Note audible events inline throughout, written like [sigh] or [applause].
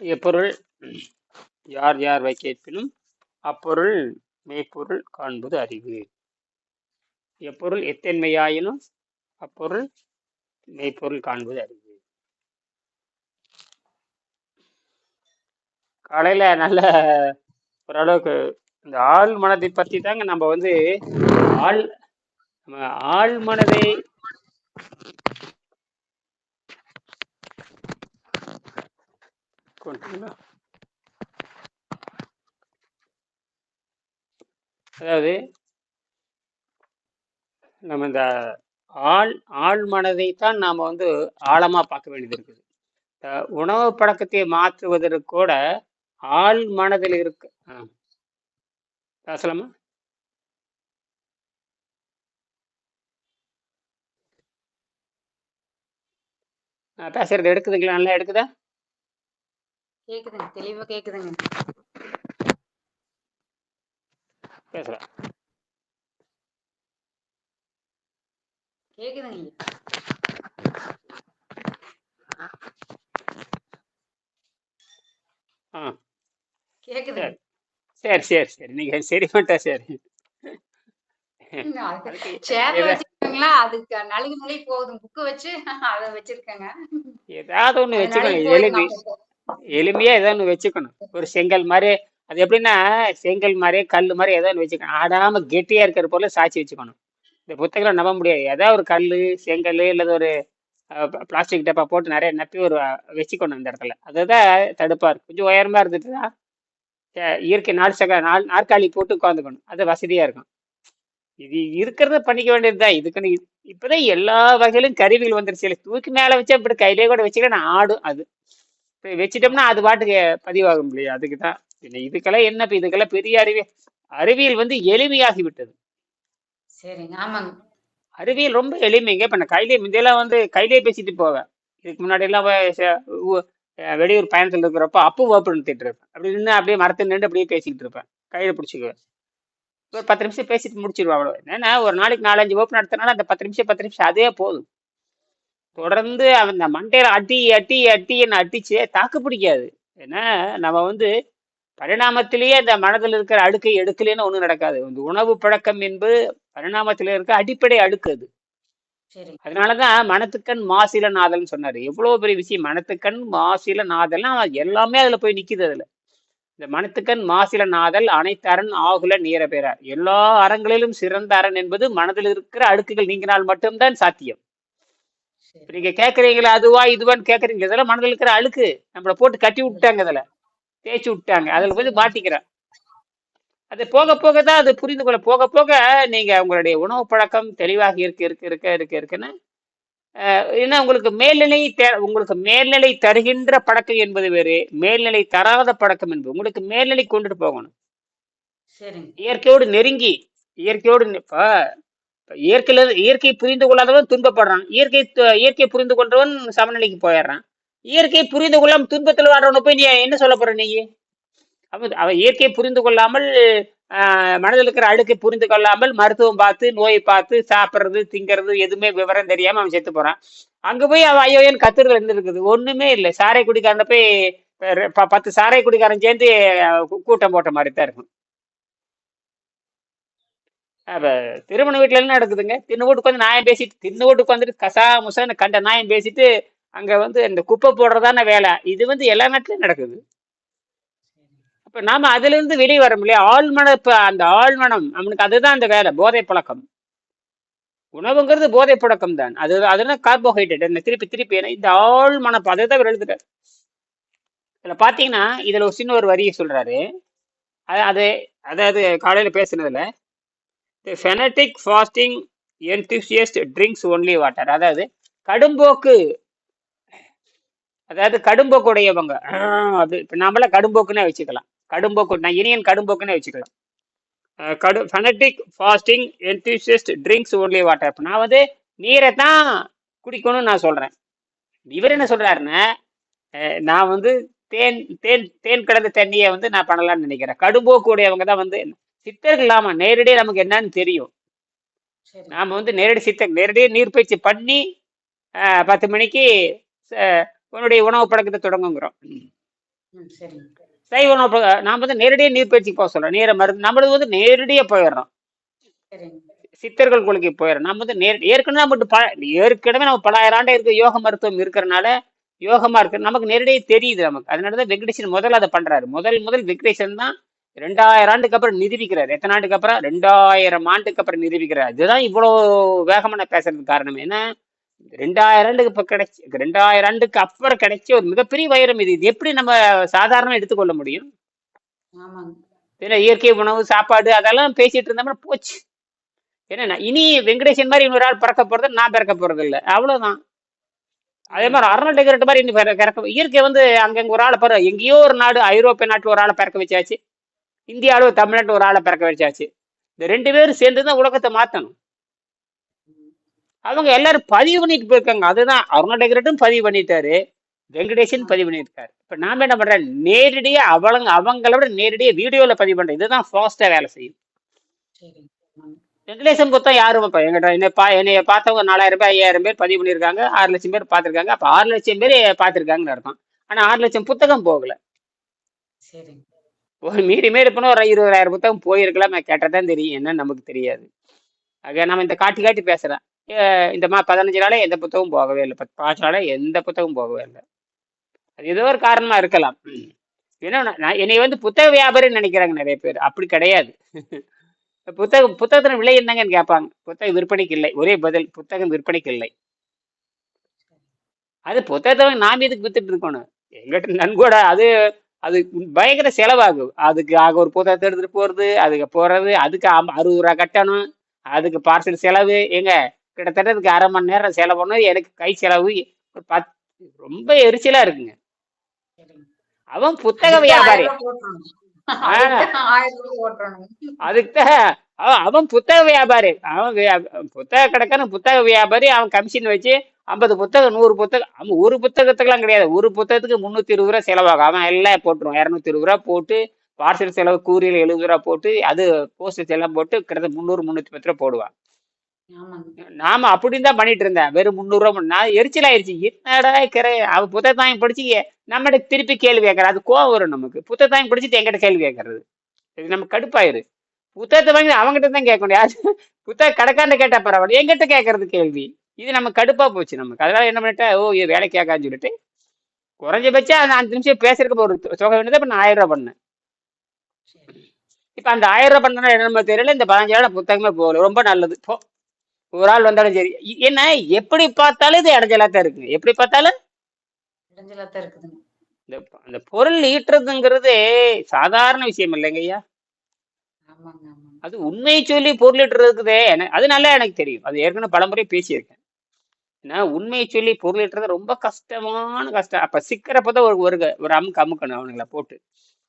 எப்பொருள்? யார் யார் வைக்கேற்பினும் கேட்பினும் அப்பொருள் மெய்ப்பொருள் காண்பது அறிவு. எப்பொருள் எத்தன்மையாயினும் அப்பொருள் மெய்ப்பொருள் காண்பது அறிவு. காலையில நல்ல ஓரளவுக்கு இந்த ஆள் மனதை பத்தி தாங்க நம்ம வந்து ஆள் நம்ம ஆள் மனதை அதாவது நம்ம இந்த ஆள் ஆள் மனதைத்தான் நாம வந்து ஆழமா பார்க்க வேண்டியது இருக்குது. உணவு பழக்கத்தை மாற்றுவதற்கு கூட ஆள் மனதில் இருக்கு ஆ, பேசலாமா? நான் பேசுறது எடுக்குதுங்களா? நல்லா எடுக்குதா? கேக்குதுங்க தெளிவா கேக்குதுங்க. பேசலாம். கேக்குதுங்க. ஆ. கேக்குதுங்க. சரி சரி சரி. நீங்க சரி பண்ணிட்டா சரி. [laughs] சேர்ல எதா- வச்சிருக்காங்களா அதுக்கு நழுகு நுழி போகுது புக்கு வச்சு [laughs] அதை வச்சிருக்கேங்க. ஏதாவது ஒண்ணு வச்சுக்கணும். எளிமை. எளிமையா ஏதோ ஒண்ணு வச்சுக்கணும். ஒரு செங்கல் மாதிரி. அது எப்படின்னா செங்கல் மாதிரி கல் மாதிரி ஏதோ ஒன்று வச்சுக்கணும். ஆடாம கெட்டியா இருக்கிற போல சாட்சி வச்சுக்கணும். இந்த புத்தகம் நம்ப முடியாது. ஏதாவது ஒரு கல் செங்கல் இல்லது ஒரு பிளாஸ்டிக் டப்பா போட்டு நிறைய நப்பி ஒரு வச்சுக்கணும் அந்த இடத்துல. அதுதான் தடுப்பா இருக்கும் கொஞ்சம் உயரமா இருந்துட்டுன்னா இயற்கை நாள் சக நாள் நாற்காலி போட்டு உட்காந்துக்கணும் அது வசதியா இருக்கும். இது இருக்கிறத பண்ணிக்க வேண்டியதுதான். இதுக்குன்னு இது- இப்பதான் எல்லா வகையிலும் கருவிகள் வந்துருச்சு. இல்ல, தூக்கி மேல வச்சா இப்படி கையிலே கூட வச்சுக்க நான் ஆடும் அது. இப்ப வச்சிட்டோம்னா அது பாட்டுக்கு பதிவாக முடியும் அதுக்கு தான் இதுக்கெல்லாம் என்ன? இப்ப இதுக்கெல்லாம் பெரிய அறிவியல் அறிவியல் வந்து எளிமையாகி விட்டது. சரிங்க. ஆமாங்க. அறிவியல் ரொம்ப எளிமைங்க. இப்ப நான் கையிலே முந்தையெல்லாம் வந்து கையிலே பேசிட்டு போவேன். இதுக்கு முன்னாடி எல்லாம் வெளியூர் பயணத்தில் இருக்கிறப்ப அப்பு வகுப்பு நடத்திட்டு இருப்பேன் அப்படி நின்று அப்படியே மரத்தில் நின்று அப்படியே பேசிக்கிட்டு இருப்பேன். கையில் பிடிச்சிக்குவேன். ஒரு பத்து நிமிஷம் பேசிட்டு முடிச்சிருவா அவ்வளோ ஏன்னா ஒரு நாளைக்கு நாலஞ்சு வகுப்பு நடத்தினாலும் அந்த பத்து நிமிஷம் பத்து நிமிஷம் அதே போதும். தொடர்ந்து அந்த மண்டையில் மண்டையில அட்டி அட்டி அட்டி என்ன அடிச்சு தாக்கு பிடிக்காது. ஏன்னா நம்ம வந்து பரிணாமத்திலேயே அந்த மனதில் இருக்கிற அடுக்கை எடுக்கலைன்னு ஒன்றும் நடக்காது. இந்த உணவு பழக்கம் என்பது பரிணாமத்தில் இருக்க அடிப்படை அடுக்கு அது. அதனாலதான் மனத்துக்கண் மாசில நாதல்னு சொன்னாரு. எவ்வளவு பெரிய விஷயம். மனத்துக்கண் மாசில நாதல்னா எல்லாமே அதுல போய் நிக்குது அதுல. இந்த மனத்துக்கண் மாசில நாதல் அனைத்தரண் ஆகுல நீர பெறார் எல்லா அறங்களிலும் சிறந்த அரண் என்பது மனதில் இருக்கிற அடுக்குகள் நீங்கினால் மட்டும்தான் சாத்தியம். நீங்க கேக்குறீங்களா அதுவா இதுவான்னு கேக்குறீங்க இதெல்லாம் மனதில் இருக்கிற அழுக்கு நம்மள போட்டு கட்டி விட்டாங்க அதுல தேய்ச்சி விட்டாங்க. அதுல போய் மாட்டிக்கிறேன். அது போக போக தான் அது புரிந்து கொள்ள போக போக நீங்க உங்களுடைய உணவு பழக்கம் தெளிவாக இருக்க இருக்க இருக்க இருக்க இருக்குன்னு ஏன்னா உங்களுக்கு மேல்நிலை தே- உங்களுக்கு மேல்நிலை தருகின்ற பழக்கம் என்பது வேறு மேல்நிலை தராத பழக்கம் என்பது உங்களுக்கு மேல்நிலை கொண்டுட்டு போகணும். இயற்கையோடு நெருங்கி இயற்கையோடு இப்ப இயற்கையில இயற்கை புரிந்து கொள்ளாதவன் துன்பப்படுறான் இயற்கை இயற்கை புரிந்து கொண்டவன் சமநிலைக்கு போயிடுறான். இயற்கை புரிந்து கொள்ளாம துன்பத்தில் வாடுறவனை போய் நீ என்ன சொல்ல போற நீ? அவ அவன் இயற்கையை புரிந்து கொள்ளாமல் மனதில் இருக்கிற அழுக்கை புரிந்து கொள்ளாமல் மருத்துவம் பார்த்து நோயை பார்த்து சாப்பிட்றது திங்கிறது எதுவுமே விவரம் தெரியாம அவன் செத்து போறான். அங்க போய் அவன் ஐயோயன் கத்துறது என்ன இருக்குது? ஒண்ணுமே இல்லை. சாரை குடிக்காரன போய் பத்து சாரை குடிக்காரன் சேர்ந்து கூட்டம் போட்ட மாதிரி தான் இருக்கும். அப்ப திருமண வீட்டுல என்ன நடக்குதுங்க? தின்னு வீட்டுக்கு வந்து நாயம் பேசிட்டு தின்னு வீட்டுக்கு வந்துட்டு கசா முசான்னு கண்ட நாயம் பேசிட்டு அங்க வந்து இந்த குப்பை போடுறதான வேலை. இது வந்து எல்லா நாட்டிலையும் நடக்குது. அப்ப நாம அதுல இருந்து வெளியே வர முடியல. ஆழ்மன அந்த ஆழ்மனம் அவனுக்கு அதுதான் அந்த வேலை போதை பழக்கம் உணவுங்கிறது போதை பழக்கம் தான். அது அதெல்லாம் கார்போஹைட்ரேட் என்ன திருப்பி திருப்பி ஏன்னா இந்த ஆழ்மன அதை தான் எழுதுறாரு. இதுல பாத்தீங்கன்னா இதுல ஒரு சின்ன ஒரு வரியை சொல்றாரு. அது அது அதாவது காலையில பேசுனதுல fanatic fasting enthusiast drinks only water அதாவது கடும்போக்கு அதாவது கடும்போக்கு உடையவங்க அப்படி இப்போ நம்மள கடும்போக்குன்னே வச்சுக்கலாம். கடும்போக்கு நான் இனியன் கடும்போக்குன்னே வச்சுக்கலாம். கடு fanatic fasting enthusiast drinks only water இப்போ நான் வந்து நீரை தான் குடிக்கணும்னு நான் சொல்றேன். இவர் என்ன சொல்றாருன்னா அஹ் நான் வந்து தேன் தேன் தேன் கலந்த தண்ணியை வந்து நான் பண்ணலாம்னு நினைக்கிறேன். கடும்போக்கு உடையவங்க தான் வந்து சித்தர்கள் ஆமா நேரடியாக நமக்கு என்னன்னு தெரியும். சரி. நாம வந்து நேரடி சித்த நேரடியாக நீர்ப்பயிற்சி பண்ணி பத்து மணிக்கு உன்னுடைய உணவு பழக்கத்தை தொடங்குங்கிறோம். சரிங்க. சைவ உணவு நாம வந்து நேரடியாக நீர்ப்பயிற்சிக்கு போக சொல்றோம். நேர மருந்து நம்மளது வந்து நேரடியாக போயிடுறோம். சித்தர்கள் கொள்கை போயிடும் நம்ம வந்து நேர் ஏற்கனவே நம்ம ப ஏற்கனவே நம்ம பலாயிரம் ஆண்டு இருக்க யோக மருத்துவம் இருக்கிறனால யோகமா இருக்கு நமக்கு நேரடியாக தெரியுது நமக்கு. அதனாலதான் வெங்கடேசன் முதல்ல அதை பண்றாரு. முதல் முதல் வெங்கடேசன் தான் ரெண்டாயிரம் ஆண்டுக்கு அப்புறம் நிரூபிக்கிறார். எத்தனை ஆண்டுக்கு அப்புறம்? ரெண்டாயிரம் ஆண்டுக்கு அப்புறம் நிரூபிக்கிறார். இதுதான் இவ்வளோ வேகமா நான் பேசுறதுக்கு காரணம். ஏன்னா ரெண்டாயிரம் ஆண்டுக்கு இப்போ கிடைச்சி ரெண்டாயிரம் ஆண்டுக்கு அப்புறம் கிடைச்ச ஒரு மிகப்பெரிய வைரம் இது. இது எப்படி நம்ம சாதாரணமா எடுத்துக்கொள்ள முடியும்? ஏன்னா இயற்கை உணவு சாப்பாடு அதெல்லாம் பேசிட்டு இருந்தோம்னா போச்சு. ஏன்னா இனி வெங்கடேசன் மாதிரி இன்னொரு ஆள் பிறக்க போறது நான் பிறக்க போறது இல்லை. அவ்வளவுதான். அதே மாதிரி அருண் டெகரட் மாதிரி இன்னும் பிற- பிறக்க இயற்கை வந்து அங்கங்க ஒரு ஆளை பிற எங்கேயோ ஒரு நாடு ஐரோப்பிய நாட்டில் ஒரு ஆளை பிறக்க வச்சாச்சு. இந்தியாவில் தமிழ்நாட்டில் ஒரு ஆளை பிறக்க வச்சாச்சு. இந்த ரெண்டு பேரும் சேர்ந்து தான் உலகத்தை மாற்றணும் அவங்க எல்லாரும் பதிவு பண்ணிட்டு போயிருக்காங்க. அதுதான் அருண் டெகரட்டும் பதிவு பண்ணிட்டாரு. வெங்கடேசன் பதிவு பண்ணியிருக்காரு. இப்போ நாம என்ன பண்றோம்? நேரடியா அவளங்க அவங்கள விட நேரடியா வீடியோல பதிவு பண்றோம். இதுதான் ஃபாஸ்டா வேலை செய்யும். வெங்கடேசன் புத்தகம் யாரும் இப்போ எங்கிட்ட என்னை பா என்னைய பார்த்தவங்க நாலாயிரம் பேர் ஐயாயிரம் பேர் பதிவு பண்ணியிருக்காங்க. ஆறு லட்சம் பேர் பார்த்துருக்காங்க. அப்போ ஆறு லட்சம் பேர் பார்த்துருக்காங்கன்னு அர்த்தம். ஆனால் ஆறு லட்சம் புத்தகம் போகல. ஒரு மீறி மீறி போனால் ஒரு இருபதாயிரம் புத்தகம் போயிருக்கலாம். நான் கேட்டால் தான் தெரியும். என்னன்னு நமக்கு தெரியாது. ஆக நம்ம இந்த காட்டி காட்டி பேசுகிறேன் இந்த மா பதினஞ்சு நாளே எந்த புத்தகமும் போகவே இல்லை. பத்து பாஞ்சு நாளே எந்த புத்தகமும் போகவே இல்லை. அது ஏதோ ஒரு காரணமாக இருக்கலாம். ஏன்னா நான் நான் என்னை வந்து புத்தக வியாபாரின்னு நினைக்கிறாங்க நிறைய பேர். அப்படி கிடையாது. புத்தகம் புத்தகத்தின் விலை என்னங்கன்னு கேட்பாங்க. புத்தகம் விற்பனைக்கு இல்லை. ஒரே பதில் புத்தகம் விற்பனைக்கு இல்லை. அது புத்தகத்தை நாம் எதுக்கு வித்துட்டு இருக்கணும்? எங்கிட்ட நன்கூட அது அது பயங்கர செலவாகும். அதுக்கு ஆக ஒரு புத்தகத்தை எடுத்துட்டு போறது அதுக்கு போறது அதுக்கு அறுபது ரூபா கட்டணும் அதுக்கு பார்சல் செலவு. எங்க கிட்டத்தட்ட அதுக்கு அரை மணி நேரம் செலவு பண்ணணும் எனக்கு கை செலவு ஒரு பத் ரொம்ப எரிச்சலா இருக்குங்க. அவன் புத்தக வியாபாரி. அதுக்கு தான் அவன் புத்தக வியாபாரி. அவன் புத்தக கடைக்காரன் புத்தக வியாபாரி. அவன் கமிஷன் வச்சு ஐம்பது புத்தகம் நூறு புத்தகம். அவன் ஒரு புத்தகத்துக்குலாம் கிடையாது. ஒரு புத்தகத்துக்கு முந்நூற்றி இருபது ரூபா செலவாகும். அவன் எல்லாம் போட்டுருவான். இரநூத்தி இருபது ரூபா போட்டு பார்சல் செலவு கூலியில் எழுபது ரூபா போட்டு அது போஸ்டர்ஸ் எல்லாம் போட்டு கிட்டத்தட்ட முந்நூறு முந்நூற்றி பத்து ரூபா போடுவான். நாம அப்படின்னு தான் பண்ணிட்டு இருந்தேன். வெறும் முந்நூறுரூவா நான் எரிச்சல் ஆயிடுச்சு. என்னடா கிரை அவன் புத்தகத்தாயம் படிச்சு நம்மகிட்ட திருப்பி கேள்வி கேட்கற அது கோவம் வரும் நமக்கு. புத்தகத்தாயம் படிச்சுட்டு எங்கிட்ட கேள்வி கேட்கறது இது நமக்கு கடுப்பாயிரு. புத்தகத்தை வாங்கி அவங்ககிட்ட தான் கேட்க முடியாது புத்தக கடைக்காரன் கேட்டா பரவாயில்ல. எங்கிட்ட கேட்கறது கேள்வி. இது நம்ம கடுப்பா போச்சு நமக்கு. அதனால என்ன பண்ணிட்டேன் ஓ இது வேலை கேட்கான்னு சொல்லிட்டு குறைஞ்சபட்சம் அந்த அஞ்சு நிமிஷம் பேசுறதுக்கு ஒரு தொகை வேண்டியதை. இப்போ நான் ஆயிரம் ரூபாய் பண்ணேன். இப்போ அந்த ஆயிரம் ரூபாய் பண்ணா என்ன தெரியல. இந்த பதினஞ்சாயிரம் புத்தகமே போகல. ரொம்ப நல்லது. போ. ஒரு ஆள் வந்தாலும் சரி. என்ன எப்படி பார்த்தாலும் இது இடைஞ்சலா தான் இருக்குங்க எப்படி பார்த்தாலும்? இடைஞ்சலா தான் இருக்குதுங்க. இந்த அந்த பொருள் ஈட்டுறதுங்கிறது சாதாரண விஷயம் இல்லைங்க ஐயா. அது உண்மையை சொல்லி பொருள் ஈட்டுறதுக்குதே அது நல்லா எனக்கு தெரியும். அது ஏற்கனவே பலமுறை பேசியிருக்கேன். ஏன்னா உண்மையை சொல்லி பொருள் ஈட்டுறது ரொம்ப கஷ்டமான கஷ்டம். அப்ப சிக்கிறப்பதான் ஒரு ஒரு ஒரு அமுக்கு அமுக்கணும் அவனுங்கள போட்டு.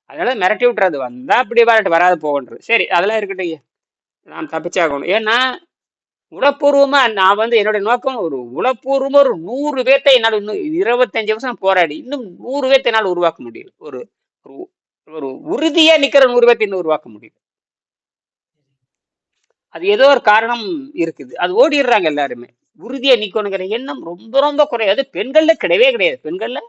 அதனால மிரட்டி விட்டுறது வந்தா அப்படி வரட்டு வராது போகன்றது. சரி அதெல்லாம் இருக்கட்டும் ஐயா. நான் தப்பிச்சாகணும். ஏன்னா உளப்பூர்வமா நான் வந்து என்னுடைய நோக்கம் ஒரு உளப்பூர்வமா ஒரு நூறு பேர்த்தை என்னால் இன்னும் இருபத்தஞ்சு வருஷம் போராடி இன்னும் நூறு பேர்த்தை என்னால் உருவாக்க முடியல. ஒரு ஒரு உறுதியா நிக்கிற நூறு பேர்த்தை இன்னும் உருவாக்க முடியல. அது ஏதோ ஒரு காரணம் இருக்குது. அது ஓடிடுறாங்க எல்லாருமே. உறுதியா நிக்கணுங்கிற எண்ணம் ரொம்ப ரொம்ப குறையாது அது பெண்கள்ல கிடையவே கிடையாது. பெண்கள்ல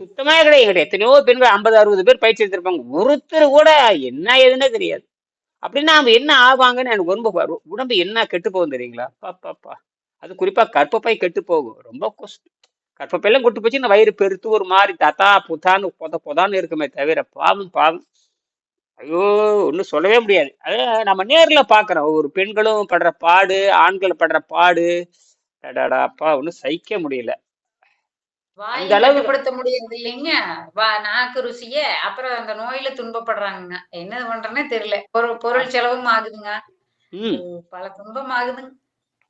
சுத்தமா கிடையாது கிடையாது. எத்தனையோ பெண்கள் ஐம்பது அறுபது பேர் பயிற்சி எடுத்திருப்பாங்க. ஒருத்தர் கூட என்ன ஏதுன்னே தெரியாது. அப்படின்னா அவங்க என்ன ஆவாங்கன்னு எனக்கு ரொம்ப வரும். உடம்பு என்ன கெட்டு போகும் தெரியுங்களா? பாப்பாப்பா அது குறிப்பா கற்பப்பை கெட்டு போகும். ரொம்ப கஷ்டம் கற்பப்பையெல்லாம் கொட்டு போச்சு இந்த வயிறு பெருத்து ஒரு மாதிரி தத்தா புத்தான்னு பொத பொதான்னு இருக்குமே தவிர பாவம் பாவம். ஐயோ ஒன்றும் சொல்லவே முடியாது. அது நம்ம நேரில் பார்க்குறோம் ஒரு பெண்களும் படுற பாடு ஆண்கள் படுற பாடு. அடாடா அப்பா ஒன்றும் சகிக்க முடியல. வாயை கட்டுப்படுத்த முடியறது இல்லைங்க. வா நாக்கு ருசிய அப்புறம் அந்த நோயில துன்பப்படுறாங்க என்ன பண்றேன்னே தெரியல. பொருள் பொருள் செலவும் ஆகுதுங்க. பல துன்பம் ஆகுதுங்க.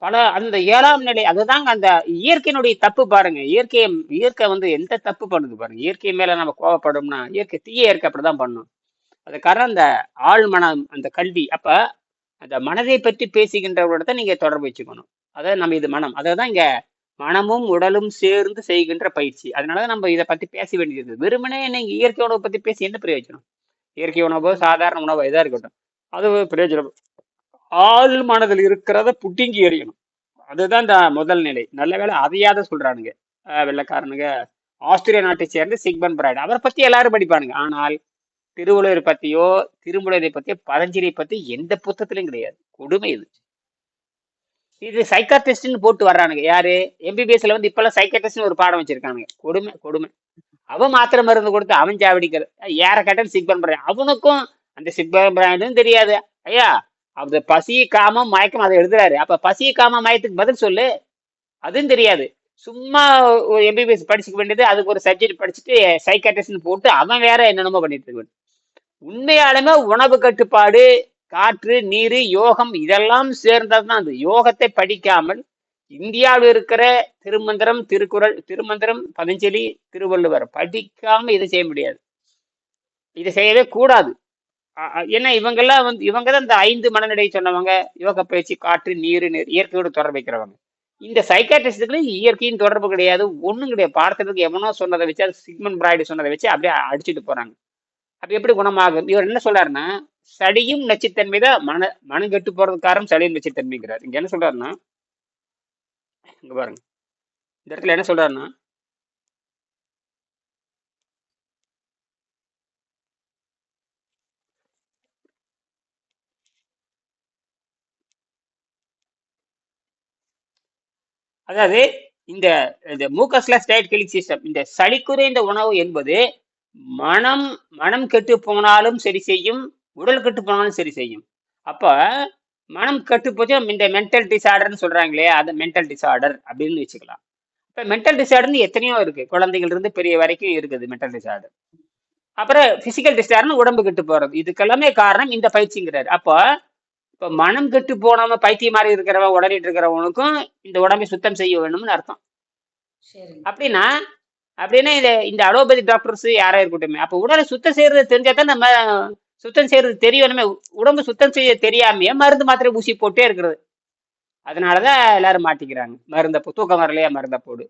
பல அந்த ஏழாம் நிலை அதுதாங்க அந்த இயற்கையினுடைய தப்பு பாருங்க. இயற்கையை இயற்கை வந்து எந்த தப்பு பண்ணுது பாருங்க. இயற்கை மேல நம்ம கோவப்படும்னா இயற்கை தீய இயற்கை அப்படிதான் பண்ணும். அது காரணம் அந்த ஆழ் மனம் அந்த கல்வி. அப்ப அந்த மனதை பற்றி பேசுகின்றவர்களிடத்த நீங்க தொடர்பு வச்சுக்கணும். அதாவது நம்ம இது மனம். அதை தான் இங்க மனமும் உடலும் சேர்ந்து செய்கின்ற பயிற்சி. அதனாலதான் நம்ம இதை பத்தி பேச வேண்டியது. வெறுமனே நீங்க இயற்கை உணவை பத்தி பேசி என்ன பிரயோஜனம்? இயற்கை உணவோ சாதாரண உணவோ இதாக இருக்கட்டும். அது பிரயோஜனம். ஆள் மனதில் இருக்கிறத புட்டிங்கி எறியணும். அதுதான் இந்த முதல் நிலை. நல்ல வேலை அதையாத சொல்றானுங்க. வெள்ளக்காரனுங்க. வெள்ளைக்காரனுங்க நாட்டை சேர்ந்த சிக்மன் பிராய்டு அவரை பத்தி எல்லாரும் படிப்பானுங்க. ஆனால் திருவள்ளுவர் பத்தியோ திருமுறையை பத்தியோ பதஞ்சலியை பத்தி எந்த புத்தகத்திலும் கிடையாது. கொடுமை இது. இது சைக்காட்ரிஸ்ட்னு போட்டு வர்றானுங்க. யாரு? எம்பிபிஎஸ்ல வந்து இப்பெல்லாம் சைக்காட்ரிஸ்ட்னு ஒரு பாடம் வச்சிருக்கானுங்க. கொடுமை கொடுமை. அவன் மாத்திரை மருந்து கொடுத்து அவன் சாவடிக்கிற ஏற கேட்டாலும் சிக்பன் பிராண்ட் அவனுக்கும் அந்த சிக்பன் பிராண்டும் தெரியாது. ஐயா அந்த பசி காமம் மயக்கம் அதை எழுதுறாரு. அப்ப பசி காமம் மயத்துக்கு பதில் சொல்லு. அதுவும் தெரியாது. சும்மா எம்பிபிஎஸ் படிச்சுக்க வேண்டியது அதுக்கு ஒரு சப்ஜெக்ட் படிச்சுட்டு சைக்காட்ரிஸ்ட்னு போட்டு அவன் வேற என்னென்னமோ பண்ணிட்டு இருக்கான் உண்மையாலுமே உணவு கட்டுப்பாடு காற்று நீர் யோகம் இதெல்லாம் சேர்ந்ததுதான் அது. யோகத்தை படிக்காமல் இந்தியாவில் இருக்கிற திருமந்திரம் திருக்குறள் திருமந்திரம் பதஞ்சலி திருவள்ளுவர் படிக்காம இதை செய்ய முடியாது. இதை செய்யவே கூடாது. ஏன்னா இவங்கெல்லாம் வந்து இவங்க தான் இந்த ஐந்து மனநிலை சொன்னவங்க. யோக பயிற்சி காற்று நீர் நீர் இயற்கையோடு தொடர்பு வைக்கிறவங்க. இந்த சைக்காட்ரிஸ்டுக்கு இயற்கையின் தொடர்பு கிடையாது. ஒன்றும் கிடையாது. பார்த்ததுக்கு எவனோ சொன்னதை வச்சு அது சிக்மன் பிராய்டு சொன்னதை வச்சு அப்படியே அடிச்சுட்டு போறாங்க. அப்ப எப்படி குணமாகும்? இவர் என்ன சொல்றாருன்னா சடியும் நச்சுத்தன்மை தான் மன மனம் கெட்டு போறதுக்கு காரணம் சளியும் நச்சுத்தன்மைங்கிறார். இங்க என்ன சொல்றாருன்னா இங்க பாருங்க. இந்த இடத்துல என்ன சொல்றாருன்னா அதாவது இந்த மூக்கஸ்ல மூக்கஸ்லஸ் கிளிக் சிஸ்டம் இந்த சளி குறைந்த உணவு என்பது மனம் மனம் கெட்டு போனாலும் சரி செய்யும் உடல் கெட்டு போனாலும் சரி செய்யும். அப்ப மனம் கெட்டு போச்சு இந்த மென்டல் டிசார்டர்னு சொல்றாங்களே அது மென்டல் டிசார்டர் அப்படின்னு வச்சுக்கலாம். இப்ப மென்டல் டிசார்டர்னு எத்தனையோ இருக்கு. குழந்தைகள் இருந்து பெரிய வரைக்கும் இருக்குது மென்டல் டிசார்டர் அப்புறம் பிசிக்கல் டிசார்டர்னு உடம்பு கெட்டு போறது. இதுக்கெல்லாமே காரணம் இந்த பயிற்சிங்கிறாரு. அப்போ இப்ப மனம் கெட்டு போனாம பைத்தியம் மாதிரி இருக்கிறவன் உடனிட்டு இருக்கிறவனுக்கும் இந்த உடம்பை சுத்தம் செய்ய வேணும்னு அர்த்தம். அப்படின்னா அப்படின்னா இந்த இந்த அலோபதி டாக்டர்ஸ் யாரா இருக்கட்டும். அப்ப உடலை சுத்தம் செய்யறது தெரிஞ்சா தான் நம்ம சுத்தம் செய்யறது தெரியணுமே. உடம்பு சுத்தம் செய்ய தெரியாமையே மருந்து மாத்திரை ஊசி போட்டே இருக்கிறது. அதனாலதான் எல்லாரும் மாட்டிக்கிறாங்க. மருந்த தூக்கம் வரலையா மருந்த போடு.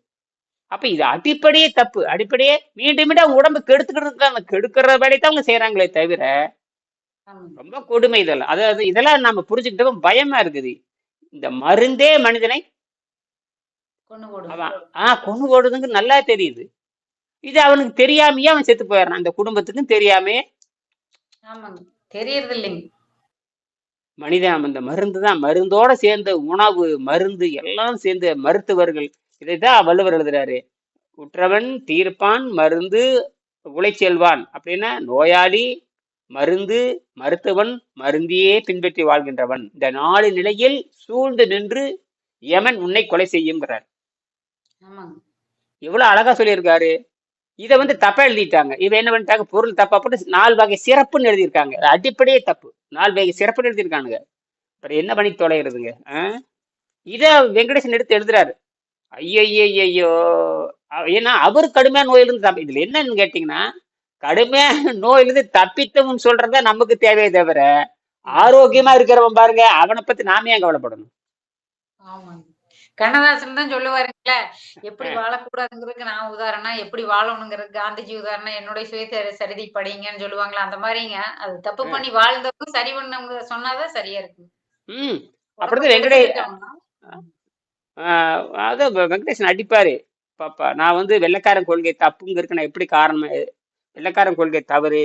அப்ப இது அடிப்படையே தப்பு. அடிப்படையே மீண்டும் மீண்டும் அவங்க உடம்பு கெடுத்துக்கிட்டு இருக்காங்க. கெடுக்கிற வேலையை தான் அவங்க செய்யறாங்களே தவிர ரொம்ப கொடுமை இதெல்லாம். அதாவது இதெல்லாம் நம்ம புரிஞ்சுக்கிட்டோம். பயமா இருக்குது. இந்த மருந்தே மனிதனை கொண்டு போடுங்க அவன் ஆ கொண்டு போடுறதுங்க நல்லா தெரியுது. இது அவனுக்கு தெரியாமையே அவன் செத்து போயிடுறான். அந்த குடும்பத்துக்கும் ஆமாங்க. தெரியறது இல்லைங்க மனிதன் அந்த மருந்து தான் மருந்தோட சேர்ந்த உணவு மருந்து எல்லாம் சேர்ந்த மருத்துவர்கள். இதைத்தான் வள்ளுவர் எழுதுறாரு. உற்றவன் தீர்ப்பான் மருந்து உழைச்செல்வான். அப்படின்னா நோயாளி மருந்து மருத்துவன் மருந்தியே பின்பற்றி வாழ்கின்றவன். இந்த நாலு நிலையில் சூழ்ந்து நின்று யமன் உன்னை கொலை செய்யுங்கிறார். எவ்வளவு அழகா சொல்லியிருக்காரு. இதை வந்து தப்பா எழுதிட்டாங்க. இவ என்ன பண்ணிட்டாங்க? பொருள் தப்பா போட்டு நாலு வகை சிறப்புன்னு எழுதியிருக்காங்க. அடிப்படையே தப்பு. நாலு வகை சிறப்புன்னு எழுதியிருக்கானுங்க. அப்புறம் என்ன பண்ணி தொலைகிறதுங்க? இதை வெங்கடேசன் எடுத்து எழுதுறாரு. ஐயோ ஏன்னா அவர் கடுமையான நோயிலிருந்து தப்பி இதுல என்னன்னு கேட்டீங்கன்னா கடுமையான நோயிலிருந்து தப்பித்தவன் சொல்றதா நமக்கு தேவையே தவிர ஆரோக்கியமா இருக்கிறவன் பாருங்க அவனை பத்தி நாம ஏன் கவலைப்படணும்? ஆமாங்க. கண்ணதாசன் தான் சொல்லுவாருங்களே எப்படி. வாழக்கூடாதுங்கிறதுக்கு நான் உதாரணம் எப்படி வாழணுங்கிறது காந்திஜி உதாரணம் என்னுடைய சுய சரிதை படிங்கன்னு சொல்லுவாங்களா அந்த மாதிரிங்க. அது தப்பு. பண்ணி வாழ்ந்தவங்க சரி பண்ணவங்க சொன்னாதான் சரியா இருக்கு ம். அப்படிதான் வெங்கடே அதான் வெ- வெங்கடேசன் அடிப்பாரு. பாப்பா நான் வந்து வெள்ளைக்காரன் கொள்கை தப்புங்கிறதுக்கு நான் எப்படி காரணம் வெள்ளைக்காரன் கொள்கை தவறு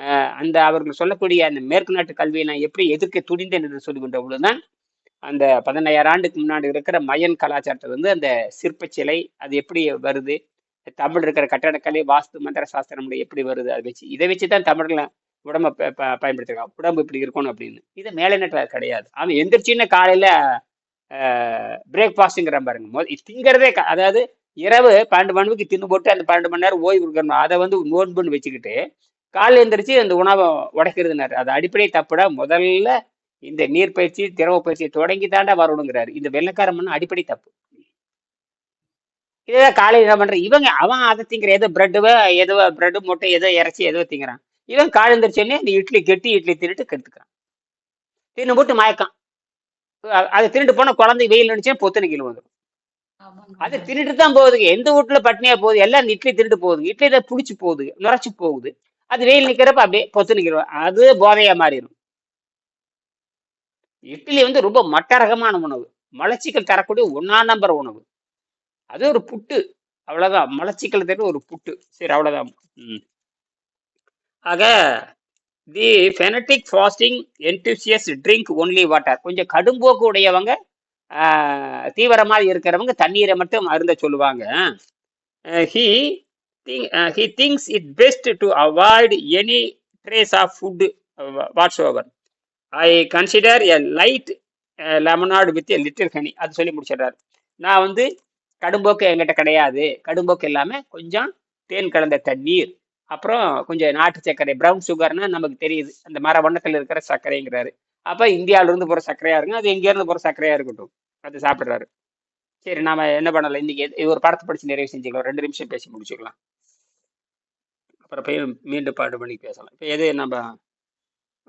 ஆஹ் அந்த அவர்கள் சொல்லக்கூடிய அந்த மேற்கு நாட்டு கல்வியை நான் எப்படி எதிர்க்க துணிந்தேன் என்று சொல்லுகின்ற பொழுதுதான் அந்த பதினையாயிரம் ஆண்டுக்கு முன்னாடி இருக்கிற மயன் கலாச்சாரத்தை வந்து அந்த சிற்ப சிலை அது எப்படி வருது? தமிழ் இருக்கிற கட்டடக்கலை வாஸ்து மந்திர சாஸ்திரம் எப்படி வருது? அதை வச்சு இதை வச்சு தான் தமிழ்ல உடம்ப ப- பயன்படுத்திருக்கான் உடம்பு இப்படி இருக்கணும் அப்படின்னு. இது மேலை நாட்டில் கிடையாது. அவன் எந்திரிச்சின்னு காலையில பிரேக்ஃபாஸ்ட்டுங்கிற பாருங்க. திங்கிறதே அதாவது இரவு பன்னெண்டு மணிக்கு தின்னு போட்டு அந்த பன்னெண்டு மணி நேரம் ஓய்வு இருக்கணும் அதை வந்து நோன்புன்னு வச்சுக்கிட்டு காலைல எந்திரிச்சு அந்த உணவை உடைக்கிறதுனாரு. அது அடிப்படை தப்புடா. முதல்ல இந்த நீர் பயிற்சி திரவ பயிற்சியை தொடங்கி தாண்டா வரணுங்கிறாரு. இந்த வெள்ளக்காரன் அடிப்படை தப்பு. இதேதான் காலையில் என்ன பண்ற இவங்க அவன் அதை திங்கிற ஏதோ பிரெட்டு ஏதோ பிரெட் முட்டை ஏதோ இறைச்சி ஏதோ திங்கிறான். இவன் காலை எந்திரிச்சோடனே இந்த இட்லி கெட்டி இட்லி தின்னுட்டு கெடுத்துக்கிறான். தின்னு போட்டு மயக்கம் அதை திருட்டு போன குழந்தை வெயில் நினைச்சா பொத்துன கீழே வந்துடும் அதை தின்னுட்டு தான் போகுதுங்க எந்த வீட்டுல பட்னியா போகுது? எல்லாம் இட்லி தின்னுட்டு போகுதுங்க இட்லி தான் புளிச்சு போகுது நுரைச்சு போகுது. அது வெயில் நிக்கிறப்ப அப்படியே பொத்து நிக்கிறோம் அது போதையா மாறிடும் இட்லி வந்து ரொம்ப மட்டரகமான உணவு. மலச்சிக்கல் தரக்கூடிய ஒன்னா நம்பர் உணவு. அது ஒரு புட்டு. அவ்வளோதான் மலச்சிக்கல் தர ஒரு புட்டு. சரி அவ்வளோதான் ம். ஆக the fanatic fasting enthusiast drink only water கொஞ்சம் கடும்போக்கு உடையவங்க தீவிரமாக இருக்கிறவங்க தண்ணீரை மட்டும் அருந்த சொல்லுவாங்க. He he thinks it best to avoid any trace of food what's over I consider a light lemonade with a little honey அது சொல்லி முடிச்சிடுறாரு. நான் வந்து கடும்போக்கு என்கிட்ட கிடையாது. கடும்போக்கு இல்லாமல் கொஞ்சம் தேன் கலந்த தண்ணீர் அப்புறம் கொஞ்சம் நாட்டு சர்க்கரை ப்ரௌன் சுகர்னா நமக்கு தெரியுது. அந்த மர வண்ணத்தில் இருக்கிற சர்க்கரைங்கிறாரு. அப்போ இந்தியாவிலேருந்து போகிற சர்க்கரையாக இருக்கும் அது எங்கேருந்து போகிற சர்க்கரையாக இருக்கட்டும். அது சாப்பிட்றாரு. சரி நாம் என்ன பண்ணலாம்? இன்னைக்கு ஒரு படத்தை படித்து நிறைவு செஞ்சுக்கலாம். ரெண்டு நிமிஷம் பேசி முடிச்சுக்கலாம். அப்புறம் போய் மீண்டும் பாட்டு பண்ணி பேசலாம். இப்போ எது நம்ம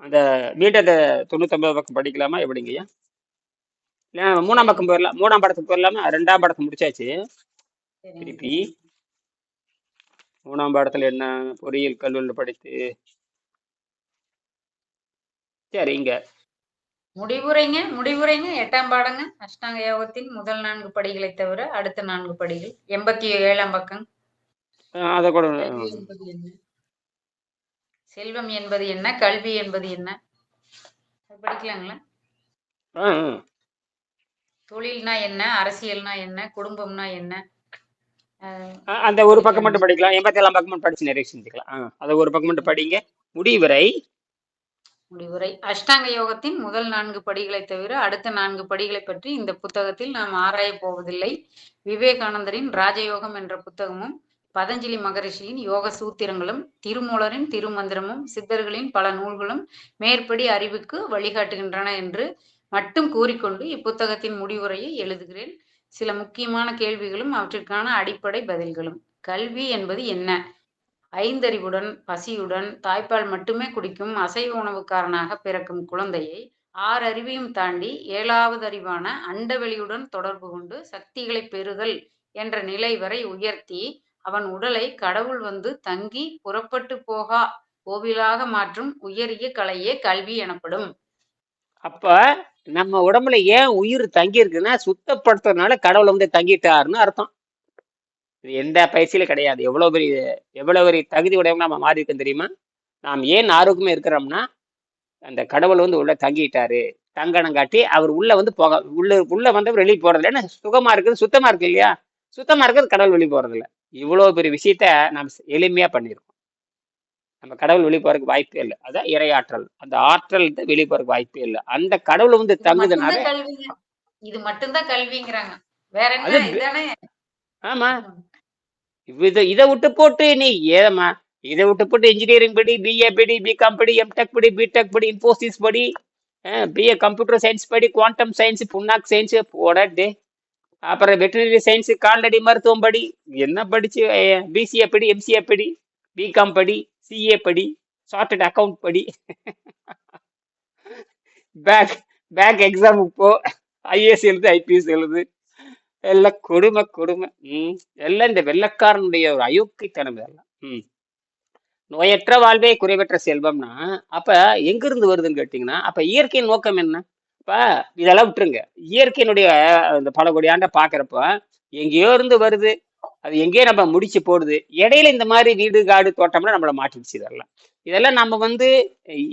அந்த மீண்டும் அந்த தொண்ணூத்தொம்பது பக்கம் படிக்கலாமா? எப்படிங்கய்யா மூணாம் பக்கம் போயிடலாம் மூணாம் படத்துக்கு போயிடலாமா ரெண்டாம் படத்தை முடிச்சாச்சு. சரிங்க திருப்பி மூணாம் பாடத்துல என்ன பொறியியல் கல்லூரியில் படித்து. சரி இங்க முடிவுரைங்க முடிவுரைங்க. எட்டாம் பாடங்க. அஷ்டாங்க யோகத்தின் முதல் நான்கு படிகளை தவிர அடுத்த நான்கு படிகள். எண்பத்தி ஏழாம் பக்கம். அதை கூட செல்வம் என்பது என்ன? கல்வி என்பது என்ன? படிக்கலாங்களா. தொழில்னா என்ன? அரசியல்னா என்ன? குடும்பம்னா என்ன? அந்த ஒரு பக்கம் மட்டும் படிக்கலாம். எண்பத்தி ஏழாம் பக்கம் மட்டும் படிச்சு நிறைவு செஞ்சுக்கலாம் அதை ஒரு பக்கம் மட்டும் படிங்க. முடிவுரை. முடிவுரை. அஷ்டாங்க யோகத்தின் முதல் நான்கு படிகளை தவிர அடுத்த நான்கு படிகளை பற்றி இந்த புத்தகத்தில் நாம் ஆராயப் போவதில்லை. விவேகானந்தரின் ராஜயோகம் என்ற புத்தகமும் பதஞ்சலி மகரிஷியின் யோக சூத்திரங்களும் திருமூலரின் திருமந்திரமும் சித்தர்களின் பல நூல்களும் மேற்படி அறிவுக்கு வழிகாட்டுகின்றன என்று மட்டும் கூறிக்கொண்டு இப்புத்தகத்தின் முடிவுரையை எழுதுகிறேன். சில முக்கியமான கேள்விகளும் அவற்றிற்கான அடிப்படை பதில்களும். கல்வி என்பது என்ன? ஐந்தறிவுடன் பசியுடன் தாய்ப்பால் மட்டுமே குடிக்கும் அசைவ உணவுக்காரனாக பிறக்கும் குழந்தையை ஆறு அறிவையும் தாண்டி ஏழாவது அறிவான அண்டவெளியுடன் தொடர்பு கொண்டு சக்திகளை பெறுதல் என்ற நிலை வரை உயர்த்தி அவன் உடலை கடவுள் வந்து தங்கி புறப்பட்டு போகா கோவிலாக மாற்றும் உயரிய கலையே கல்வி எனப்படும். அப்ப நம்ம உடம்புல ஏன் உயிர் தங்கி இருக்குன்னா சுத்தப்படுத்துறதுனால கடவுள் வந்து தங்கிட்டாருன்னு அர்த்தம். இது எந்த பயிற்சியில கிடையாது. எவ்வளவு பெரிய எவ்வளவு பெரிய தகுதி உடையவங்க நம்ம மாறி இருக்கோம் தெரியுமா? நாம் ஏன் ஆரோக்கியமா இருக்கிறோம்னா அந்த கடவுள் வந்து உள்ள தங்கிட்டாரு. தங்கணம் காட்டி அவர் உள்ள வந்து போக உள்ள உள்ள வந்தவர் வெளியே போறது ஏன்னா சுகமா இருக்குது சுத்தமா இருக்கு இல்லையா? சுத்தமா இருக்கிறது கடவுள் வெளியே போறது இல்லை இவ்வளவு பெரிய விஷயத்த நாம் எளிமையா பண்ணியிருக்கோம். நம்ம கடவுள் வெளியே போறதுக்கு வாய்ப்பே இல்லை. அதான் இறையாற்றல் அந்த ஆற்றல் தான் வெளியே போறதுக்கு வாய்ப்பே இல்லை. அந்த கடவுள் வந்து தங்குதுனால இது மட்டும்தான் கல்விங்கிறாங்க. வேற என்ன? ஆமா. இதை இதை விட்டு போட்டு நீ ஏமா இதை விட்டு போட்டு இன்ஜினியரிங் படி பிஏ படி பிகாம் படி எம்டெக் படி பிடெக் படி இன்ஃபோசிஸ் படி பிஏ கம்ப்யூட்டர் சயின்ஸ் படி குவாண்டம் சயின்ஸ் புண்ணாக் சயின்ஸ் போடட்டு அப்புறம் வெட்டினரி சயின்ஸு கால்நடை மருத்துவம் படி என்ன படிச்சு பிசிஏ படி எம்சிஏ படி பிகாம் படி சிஏ படி சார்ட்டட் அக்கவுண்ட் படி. பேங்க் பேங்க் எக்ஸாமுக்கு போ ஐஏஎஸ் எழுது ஐபிஎஸ் எழுது. எல்லாம் கொடுமை கொடுமை. ம் எல்லாம் இந்த வெள்ளக்காரனுடைய ஒரு அயோக்கியத்தனம் இதெல்லாம். ம். நோயற்ற வாழ்வே குறைவற்ற செல்வம்னா அப்ப எங்கிருந்து வருதுன்னு கேட்டிங்கன்னா அப்ப இயற்கையின் நோக்கம் என்ன? இப்போ இதெல்லாம் விட்டுருங்க. இயற்கையினுடைய அந்த பல கோடி ஆண்டை எங்கேயோ இருந்து வருது. அது எங்கேயோ நம்ம முடிச்சு போடுது. இடையில இந்த மாதிரி வீடு காடு தோட்டம்லாம் நம்மளை மாட்டிடுச்சு இதெல்லாம் இதெல்லாம் நம்ம வந்து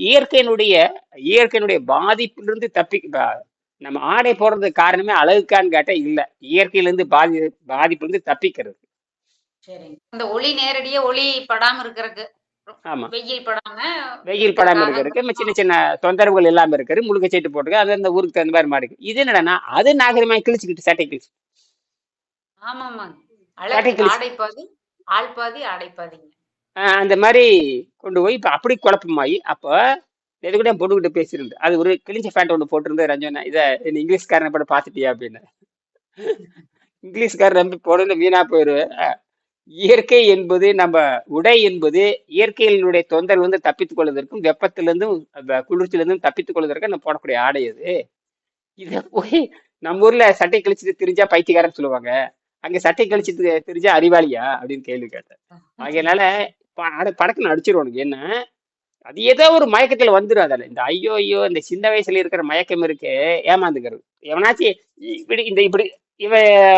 இயற்கையினுடைய இயற்கையினுடைய பாதிப்பிலிருந்து தப்பி நம்ம ஆடை போடுறதுக்கு காரணமே அழகுக்கான்னு கேட்டா இல்ல. இயற்கையிலேருந்து பாதி பாதிப்புலேருந்து தப்பிக்கிறது. சரிங்க. இந்த ஒளி நேரடியா ஒளி படாம இருக்கிறதுக்கு ஆமா. வெயில் படாம வெயில் படாம இருக்கிறதுக்கு சின்ன சின்ன தொந்தரவுகள் இல்லாம இருக்கிறது முழுக்க சீட்டு போட்டுருக்கு அது அந்த ஊருக்கு தகுந்த மாதிரி மாறிக்கு. இது என்னடா அது நாகரிகமா கிழிச்சுக்கிட்டு சட்டை கிழிச்சு. ஆமாமா ஆள் பாதி ஆடை பாதிங்க. அந்த மாதிரி கொண்டு போய் இப்ப அப்படி குழப்பமாயி அப்போ எது கூட பொண்ணுகிட்ட பேசியிருந்து அது ஒரு கிழிஞ்ச பேண்ட் ஒன்று போட்டிருந்து ரஞ்சனா இதை இங்கிலீஷ்காரனை படம் பார்த்துட்டியா அப்படின்னு. இங்கிலீஷ்காரன் நம்பி போடணும் வீணா போயிடுவேன் இயற்கை என்பது நம்ம உடை என்பது இயற்கையினுடைய தொந்தரவு வந்து தப்பித்துக் கொள்வதற்கும் வெப்பத்திலிருந்தும் குளிர்ச்சியிலிருந்தும் தப்பித்துக் கொள்வதற்கும் நம்ம போடக்கூடிய ஆடை அது இதை போய் நம்ம ஊர்ல சட்டை கழிச்சிட்டு தெரிஞ்சா பைத்தியக்காரன் சொல்லுவாங்க. அங்க சட்டை கழிச்சுட்டு தெரிஞ்சா அறிவாளியா? அப்படின்னு கேள்வி கேட்டேன். அதனால அட படக்குன்னு அடிச்சிருவானுங்க. என்ன அது ஏதோ ஒரு மயக்கத்துல வந்துடும் அதில். இந்த ஐயோ ஐயோ இந்த சின்ன வயசுல இருக்கிற மயக்கம் இருக்கு ஏமாந்துக்கிறது. எவனாச்சும் இப்படி இந்த இப்படி இவ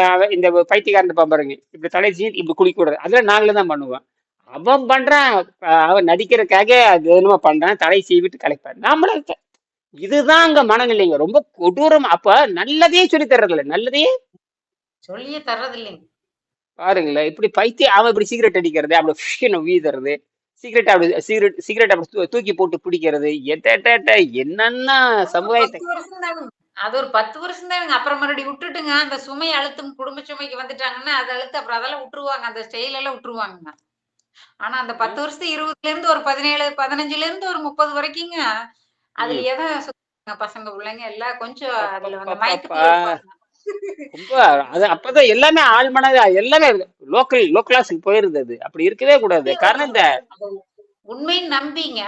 அவ- இந்த பைத்தியக்காரன் பாருங்க. இப்படி தலை சீ இப்படி குளிக்க கூடாது அதெல்லாம் நாங்களே தான் பண்ணுவோம். அவன் பண்றான். அவன் நடிக்கிறதுக்காக அது என்னமோ பண்றான். தலை சீவிட்டு கலைப்பான். நாமளும் இதுதான் அங்க மனநிலைங்க. ரொம்ப கொடூரம். அப்ப நல்லதே சொல்லி தர்றதில்ல. நல்லதே சொல்லியே தர்றது இல்லைங்க பாருங்களேன். இப்படி பைத்தியம் அவன் இப்படி சிகரெட் அடிக்கிறது அப்படி ஃபிஷ்னு வீதுறது சிகரெட் அப்படி சிகரெட் சிகரெட் அப்படி தூக்கி போட்டு பிடிக்கிறது எட்ட என்னென்ன சமுதாயத்தை அது ஒரு பத்து வருஷம் தானுங்க அப்புறம் மறுபடியும் விட்டுட்டுங்க. அந்த சுமை அழுத்தம் குடும்ப சுமைக்கு வந்துட்டாங்கன்னா அது அழுத்து அப்புறம் அதெல்லாம் விட்டுருவாங்க. அந்த ஸ்டைல் எல்லாம் விட்டுருவாங்க ஆனா அந்த பத்து வருஷத்து இருபதுல இருந்து ஒரு பதினேழு பதினஞ்சுல இருந்து ஒரு முப்பது வரைக்குங்க. அதுல. எதை சுத்துறாங்க பசங்க பிள்ளைங்க எல்லாம் கொஞ்சம் அதுல இருப்பாங்க. ரொம்ப அது அப்பதான் எல்லாமே ஆழ்மனது எல்லாமே லோக்கல் லோக்கலாஸுக்கு போயிருது அது. அப்படி இருக்கவே கூடாது. காரணம் இந்த அது உண்மைன்னு நம்பிங்க.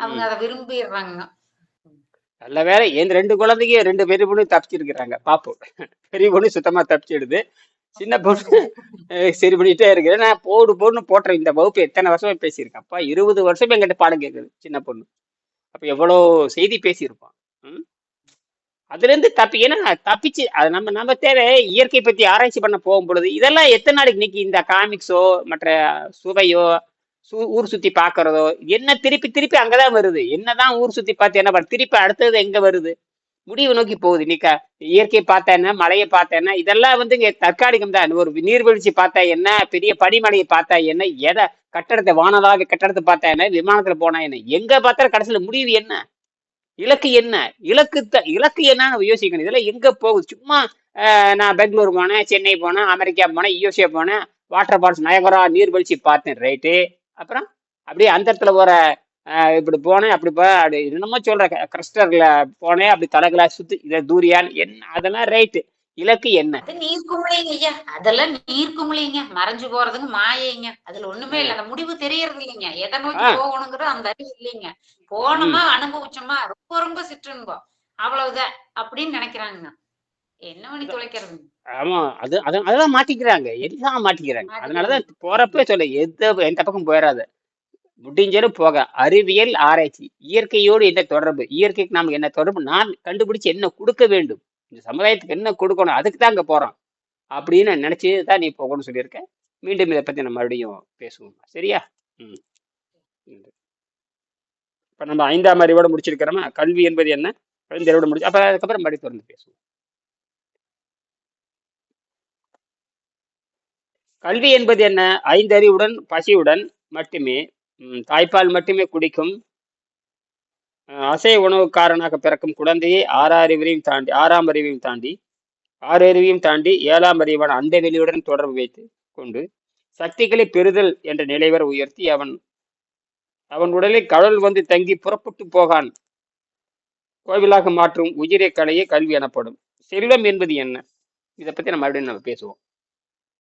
அவங்க அதை விரும்பிடுறாங்க நல்ல வேலை. என் ரெண்டு குழந்தைங்க ரெண்டு பெரிய பொண்ணு தப்பிச்சிருக்கிறாங்க பாப்போம். பெரிய பொண்ணு சுத்தமா தப்பிச்சிடுது. சின்ன பொண்ணு [laughs] சரி பண்ணிட்டே இருக்கிறேன். நான் போடு போடுன்னு போட்டுறேன். இந்த வகுப்பு எத்தனை வருஷமா பேசியிருக்கேன் அப்பா இருபது வருஷம் என்கிட்ட பாடம் கேட்குது சின்ன பொண்ணு. அப்ப எவ்வளோ செய்தி பேசியிருப்பான் ம்? அதுல இருந்து தப்பி ஏன்னா தப்பிச்சு அது நம்ம நம்ம தேவை இயற்கை பத்தி ஆராய்ச்சி பண்ண போகும் பொழுது இதெல்லாம் எத்தனை நாளைக்கு இன்னைக்கு இந்த காமிக்ஸோ மற்ற சுவையோ ஊர் சுத்தி பாக்குறதோ என்ன திருப்பி திருப்பி அங்கதான் வருது. என்னதான் ஊர் சுத்தி பார்த்து என்ன பண்ண திருப்பி அடுத்தது எங்க வருது? முடிவு நோக்கி போகுது. இன்னைக்கு இயற்கை பார்த்தா என்ன மலையை பார்த்தா என்ன இதெல்லாம் வந்து இங்க தற்காலிகம் தான் ஒரு நீர்வீழ்ச்சி பார்த்தா என்ன பெரிய படிமலையை பார்த்தா என்ன எதை கட்டடத்தை வானதாக கட்டடத்தை பார்த்தா என்ன விமானத்துல போனா என்ன எங்க பார்த்தா கடைசியில முடிவு என்ன? இலக்கு என்ன? இலக்கு த- இலக்கு என்னன்னு யோசிக்கணும். இதெல்லாம் எங்க போகுது? சும்மா நான் பெங்களூர் போனேன் சென்னை போனேன் அமெரிக்கா போனேன் யூஎஸ்ஏ போனேன் வாட்டர் ஃபால்ஸ் நயகரா நீர்வீழ்ச்சி பார்த்தேன் ரைட்டு. அப்புறம் அப்படியே அந்த இடத்துல போற ஆஹ், இப்படி போனேன் அப்படி போ அப்படி என்னமோ சொல்ற கிறிஸ்டர்ல போனேன் அப்படி தலைகளா சுத்தி இதை தூரியான் என்ன அதெல்லாம் ரைட்டு இலக்கு என்ன? அது நீர்க்குமிழிங்க ஐயா அதெல்லாம் நீர்க்குமிழிங்க மறைஞ்சு போறதுங்க மாயைங்க அதுல ஒண்ணுமே இல்ல. அந்த முடிவு தெரியறது இல்லைங்க எதை நோக்கி ஆ. போகணுங்கிற அந்த அறிவு இல்லைங்க. போனோமா அனுபவிச்சோமா ரொம்ப ரொம்ப சிற்றின்பம். அவ்வளவுதான் அப்படின்னு நினைக்கிறாங்க என்ன பண்ணி தொலைக்கிறது ஆமா அது அது அதெல்லாம் மாட்டிக்கிறாங்க. எல்லாம் மாட்டிக்கிறாங்க? அதனாலதான் போறப்ப சொல்ல எந்த எந்த பக்கம் போயிடாத முடிஞ்சாலும் போக அறிவியல் ஆராய்ச்சி இயற்கையோடு என்ன தொடர்பு? இயற்கைக்கு நாம என்ன தொடர்பு? நான் கண்டுபிடிச்சு என்ன கொடுக்க வேண்டும்? இந்த சமுதாயத்துக்கு என்ன கொடுக்கணும்? அதுக்கு தான் அங்க போறோம். அப்படின்னு நினைச்சு தான் நீ போகணும்னு சொல்லியிருக்க. மீண்டும் இதை பத்தி நம்ம மறுபடியும் பேசுவோம். சரியா? ம். இப்ப நம்ம ஐந்தாம் அறிவோட முடிச்சிருக்கிறோமா? கல்வி என்பது என்ன? ஐந்தறிவோட முடிச்சு அப்ப அதுக்கப்புறம் மறுபடியும் தொடர்ந்து பேசுவோம். கல்வி என்பது என்ன? ஐந்தறிவுடன் பசியுடன் மட்டுமே தாய்ப்பால் மட்டுமே குடிக்கும் அஹ், அசைவ உணவுக்காரனாக பிறக்கும் குழந்தையை ஆறாறு அறிவையும் தாண்டி ஆறாம் அறிவையும் தாண்டி ஆறு அறிவையும் தாண்டி ஏழாம் அறிவான அந்த வெளியுடன் தொடர்பு வைத்து கொண்டு சக்திகளை பெறுதல் என்ற நிலைவரை உயர்த்தி அவன் அவன் உடலில் கடல் வந்து தங்கி புறப்பட்டு போகான். கோவிலாக மாற்றும் உயிரை கலையே கல்வி எனப்படும். செல்வம் என்பது என்ன? இதை பத்தி நம்ம மறுபடியும் நம்ம பேசுவோம்.